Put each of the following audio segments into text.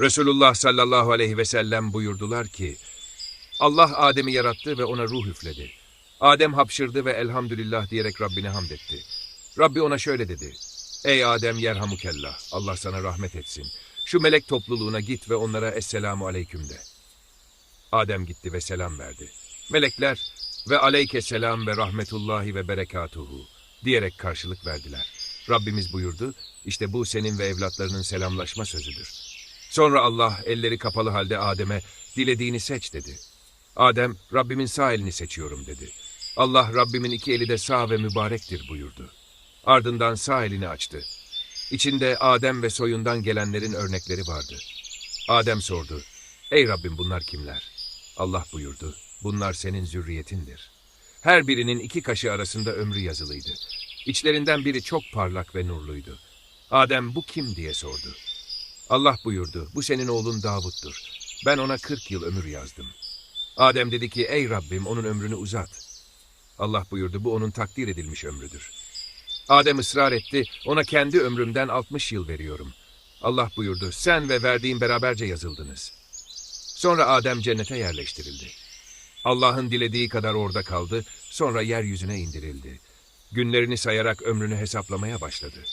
Resulullah sallallahu aleyhi ve sellem buyurdular ki, Allah Adem'i yarattı ve ona ruh üfledi. Adem hapşırdı ve elhamdülillah diyerek Rabbine hamd etti. Rabbi ona şöyle dedi, Ey Adem yerhamukellah, Allah sana rahmet etsin. Şu melek topluluğuna git ve onlara esselamu aleyküm de. Adem gitti ve selam verdi. Melekler ve aleyke selam ve rahmetullahi ve berekatuhu diyerek karşılık verdiler. Rabbimiz buyurdu, işte bu senin ve evlatlarının selamlaşma sözüdür. Sonra Allah elleri kapalı halde Adem'e dilediğini seç dedi. Adem, Rabbimin sağ elini seçiyorum dedi. Allah Rabbimin iki eli de sağ ve mübarektir buyurdu. Ardından sağ elini açtı. İçinde Adem ve soyundan gelenlerin örnekleri vardı. Adem sordu, Ey Rabbim bunlar kimler? Allah buyurdu, bunlar senin zürriyetindir. Her birinin iki kaşı arasında ömrü yazılıydı. İçlerinden biri çok parlak ve nurluydu. Adem bu kim diye sordu. Allah buyurdu, bu senin oğlun Davut'tur. Ben ona kırk yıl ömür yazdım. Adem dedi ki, ey Rabbim onun ömrünü uzat. Allah buyurdu, bu onun takdir edilmiş ömrüdür. Adem ısrar etti, ona kendi ömrümden 60 yıl veriyorum. Allah buyurdu, sen ve verdiğim beraberce yazıldınız. Sonra Adem cennete yerleştirildi. Allah'ın dilediği kadar orada kaldı, sonra yeryüzüne indirildi. Günlerini sayarak ömrünü hesaplamaya başladı.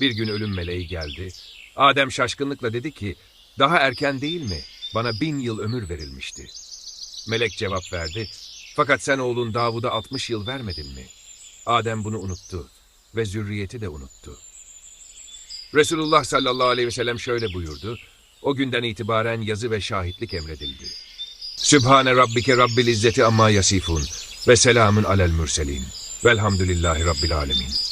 Bir gün ölüm meleği geldi. Adem şaşkınlıkla dedi ki, daha erken değil mi? Bana bin yıl ömür verilmişti. Melek cevap verdi, fakat sen oğlun Davud'a 60 yıl vermedin mi? Adem bunu unuttu ve zürriyeti de unuttu. Resulullah sallallahu aleyhi ve sellem şöyle buyurdu, o günden itibaren yazı ve şahitlik emredildi. Sübhane Rabbike Rabbil İzzeti amma yasifun ve selamun alel mürselin. Velhamdülillahi Rabbil alemin.